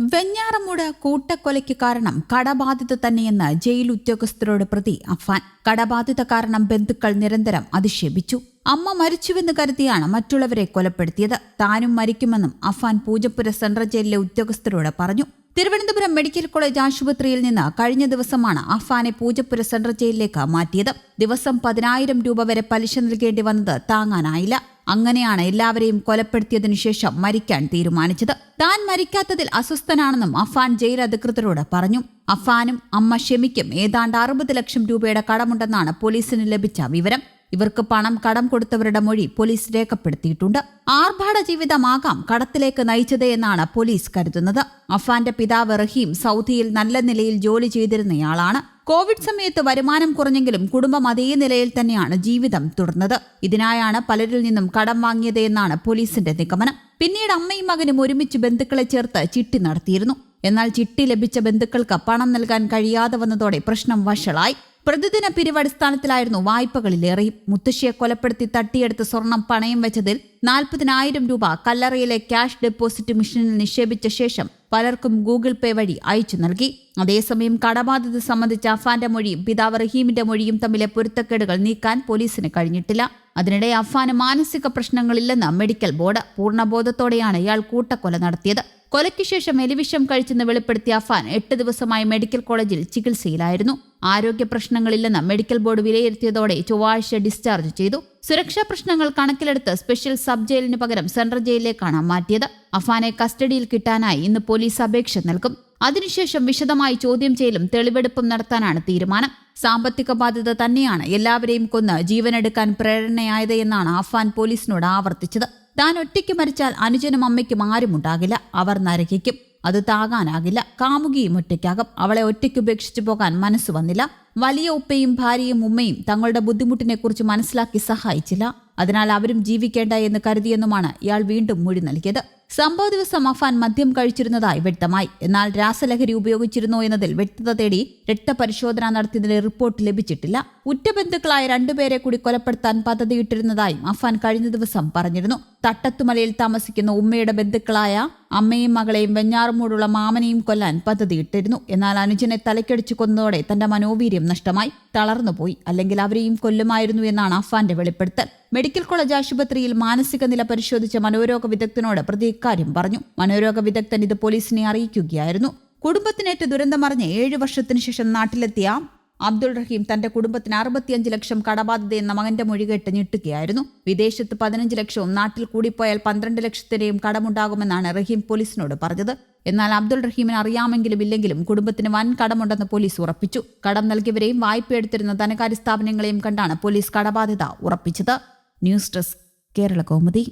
വെഞ്ഞാറമൂട് കൂട്ടക്കൊലയ്ക്ക് കാരണം കടബാധിത തന്നെയെന്ന് ജയിൽ ഉദ്യോഗസ്ഥരോട് പ്രതി അഫാൻ. കടബാധിത കാരണം ബന്ധുക്കൾ നിരന്തരം അധിക്ഷേപിച്ചു. അമ്മ മരിച്ചുവെന്ന് കരുതിയാണ് മറ്റുള്ളവരെ കൊലപ്പെടുത്തിയത്. താനും മരിക്കുമെന്നും അഫാൻ പൂജപ്പുര സെൻട്രൽ ജയിലിലെ ഉദ്യോഗസ്ഥരോട് പറഞ്ഞു. തിരുവനന്തപുരം മെഡിക്കൽ കോളേജ് ആശുപത്രിയിൽ നിന്ന് കഴിഞ്ഞ ദിവസമാണ് അഫാനെ പൂജപ്പുര സെൻട്രൽ ജയിലിലേക്ക് മാറ്റിയത്. ദിവസം പതിനായിരം രൂപ വരെ പലിശ നൽകേണ്ടി വന്നത് താങ്ങാനായില്ല. അങ്ങനെയാണ് എല്ലാവരെയും കൊലപ്പെടുത്തിയതിനു ശേഷം മരിക്കാൻ തീരുമാനിച്ചത്. താൻ മരിക്കാത്തതിൽ അസ്വസ്ഥനാണെന്നും അഫാൻ ജയിൽ അധികൃതരോട് പറഞ്ഞു. അഫാനും അമ്മ ഷെമിക്കും ഏതാണ്ട് അറുപത് ലക്ഷം രൂപയുടെ കടമുണ്ടെന്നാണ് പോലീസിന് ലഭിച്ച വിവരം. ഇവർക്ക് പണം കടം കൊടുത്തവരുടെ മൊഴി പോലീസ് രേഖപ്പെടുത്തിയിട്ടുണ്ട്. ആർഭാട ജീവിതമാകാം കടത്തിലേക്ക് നയിച്ചത് എന്നാണ് പോലീസ് കരുതുന്നത്. അഫാന്റെ പിതാവ് റഹീം സൗദിയിൽ നല്ല നിലയിൽ ജോലി ചെയ്തിരുന്നയാളാണ്. കോവിഡ് സമയത്ത് വരുമാനം കുറഞ്ഞെങ്കിലും കുടുംബം അതേ നിലയിൽ തന്നെയാണ് ജീവിതം തുടർന്നത്. ഇതിനായാണ് പലരിൽ നിന്നും കടം വാങ്ങിയതെന്നാണ് പോലീസിന്റെ നിഗമനം. പിന്നീട് അമ്മയും മകനും ഒരുമിച്ച് ബന്ധുക്കളെ ചേർത്ത് ചിട്ടി നടത്തിയിരുന്നു. എന്നാൽ ചിട്ടി ലഭിച്ച ബന്ധുക്കൾക്ക് പണം നൽകാൻ കഴിയാതെ വന്നതോടെ പ്രശ്നം വഷളായി. പ്രതിദിന പിരിവടിസ്ഥാനത്തിലായിരുന്നു വായ്പകളിലേറെയും മുത്തശ്ശിയെ കൊലപ്പെടുത്തി തട്ടിയെടുത്ത് സ്വർണം പണയം വെച്ചതിൽ നാൽപ്പതിനായിരം രൂപ കല്ലറയിലെ ക്യാഷ് ഡെപ്പോസിറ്റ് മെഷീനിൽ നിക്ഷേപിച്ച ശേഷം പലർക്കും ഗൂഗിൾ പേ വഴി അയച്ചു നൽകി. അതേസമയം കടബാധ്യത സംബന്ധിച്ച അഫാന്റെ മൊഴിയും പിതാവ് റഹീമിന്റെ മൊഴിയും തമ്മിലെ പൊരുത്തക്കേടുകൾ നീക്കാൻ പോലീസിന് കഴിഞ്ഞിട്ടില്ല. അതിനിടെ അഫാന് മാനസിക പ്രശ്നങ്ങളില്ലെന്ന് മെഡിക്കൽ ബോർഡ് പൂർണബോധത്തോടെയാണ് ഇയാൾ കൂട്ടക്കൊല നടത്തിയത്. കൊലയ്ക്ക് ശേഷം എലിവിഷം കഴിച്ചെന്ന് വെളിപ്പെടുത്തിയ അഫാൻ എട്ട് ദിവസമായി മെഡിക്കൽ കോളേജിൽ ചികിത്സയിലായിരുന്നു. ആരോഗ്യ പ്രശ്നങ്ങളില്ലെന്ന് മെഡിക്കൽ ബോർഡ് വിലയിരുത്തിയതോടെ ചൊവ്വാഴ്ച ഡിസ്ചാർജ് ചെയ്തു. സുരക്ഷാ പ്രശ്നങ്ങൾ കണക്കിലെടുത്ത് സ്പെഷ്യൽ സബ് ജയിലിന് പകരം സെൻട്രൽ ജയിലിലേക്കാണ് മാറ്റിയത്. അഫാനെ കസ്റ്റഡിയിൽ കിട്ടാനായി ഇന്ന് പോലീസ് അപേക്ഷ നൽകും. അതിനുശേഷം വിശദമായി ചോദ്യം ചെയ്യലും തെളിവെടുപ്പും നടത്താനാണ് തീരുമാനം. സാമ്പത്തിക ബാധ്യത തന്നെയാണ് എല്ലാവരെയും കൊന്ന് ജീവനെടുക്കാൻ പ്രേരണയായത് എന്നാണ് അഫാൻ പോലീസിനോട് ആവർത്തിച്ചത്. താൻ ഒറ്റയ്ക്ക് മരിച്ചാൽ അനുജനും അമ്മയ്ക്കും ആരുമുണ്ടാകില്ല അവർ നരകിക്കും. അത് താകാനാകില്ല. കാമുകിയും ഒറ്റയ്ക്കാകും. അവളെ ഒറ്റയ്ക്ക് ഉപേക്ഷിച്ചു പോകാൻ മനസ്സ് വന്നില്ല. വലിയ ഉപ്പയും ഭാര്യയും ഉമ്മയും തങ്ങളുടെ ബുദ്ധിമുട്ടിനെക്കുറിച്ച് മനസ്സിലാക്കി സഹായിച്ചില്ല. അതിനാൽ അവരും ജീവിക്കേണ്ട എന്ന് കരുതിയെന്നുമാണ് ഇയാൾ വീണ്ടും മൊഴി നൽകിയത്. സംഭവ ദിവസം അഫാൻ മദ്യം കഴിച്ചിരുന്നതായി വ്യക്തമായി. എന്നാൽ രാസലഹരി ഉപയോഗിച്ചിരുന്നോ എന്നതിൽ വ്യക്തത തേടി രക്തപരിശോധന നടത്തിയതിന്റെ റിപ്പോർട്ട് ലഭിച്ചിട്ടില്ല. ഉറ്റബന്ധുക്കളായ രണ്ടുപേരെ കൂടി കൊലപ്പെടുത്താൻ പദ്ധതിയിട്ടിരുന്നതായും അഫാൻ കഴിഞ്ഞ ദിവസം പറഞ്ഞിരുന്നു. തട്ടത്തുമലയിൽ താമസിക്കുന്ന ഉമ്മയുടെ ബന്ധുക്കളായ അമ്മയും മകളെയും വെഞ്ഞാറുമൂടുള്ള മാമനെയും കൊല്ലാൻ പദ്ധതിയിട്ടിരുന്നു. എന്നാൽ അനുജനെ തലക്കടിച്ചു കൊന്നതോടെ തന്റെ മനോവീര്യം നഷ്ടമായി. തളർന്നുപോയി അല്ലെങ്കിൽ അവരെയും കൊല്ലുമായിരുന്നു എന്നാണ് അഫാന്റെ വെളിപ്പെടുത്തൽ. മെഡിക്കൽ കോളേജ് ആശുപത്രിയിൽ മാനസിക നില പരിശോധിച്ച മനോരോഗ വിദഗ്ധനോട് പ്രതി ഇക്കാര്യം പറഞ്ഞു. മനോരോഗ വിദഗ്ധൻ ഇത് പോലീസിനെ അറിയിക്കുകയായിരുന്നു. കുടുംബത്തിനേറ്റ ദുരന്തമറിഞ്ഞ് ഏഴു വർഷത്തിനു ശേഷം നാട്ടിലെത്തിയ അബ്ദുൾ റഹീം തന്റെ കുടുംബത്തിന് അറുപത്തിയഞ്ച് ലക്ഷം കടബാധ്യതയെന്ന മകന്റെ മൊഴി കേട്ട് ഞെട്ടുകയായിരുന്നു. വിദേശത്ത് പതിനഞ്ച് ലക്ഷവും നാട്ടിൽ കൂടിപ്പോയാൽ പന്ത്രണ്ട് ലക്ഷത്തിന്റെയും കടമുണ്ടാകുമെന്നാണ് റഹീം പോലീസിനോട് പറഞ്ഞത്. എന്നാൽ അബ്ദുൾ റഹീമിന് അറിയാമെങ്കിലും ഇല്ലെങ്കിലും കുടുംബത്തിന് വൻ കടമുണ്ടെന്ന് പോലീസ് ഉറപ്പിച്ചു. കടം നൽകിയവരെയും വായ്പ എടുത്തിരുന്ന ധനകാര്യ സ്ഥാപനങ്ങളെയും കണ്ടാണ് പോലീസ് കടബാധ്യത ഉറപ്പിച്ചത്. News desk Kerala Kaumudi.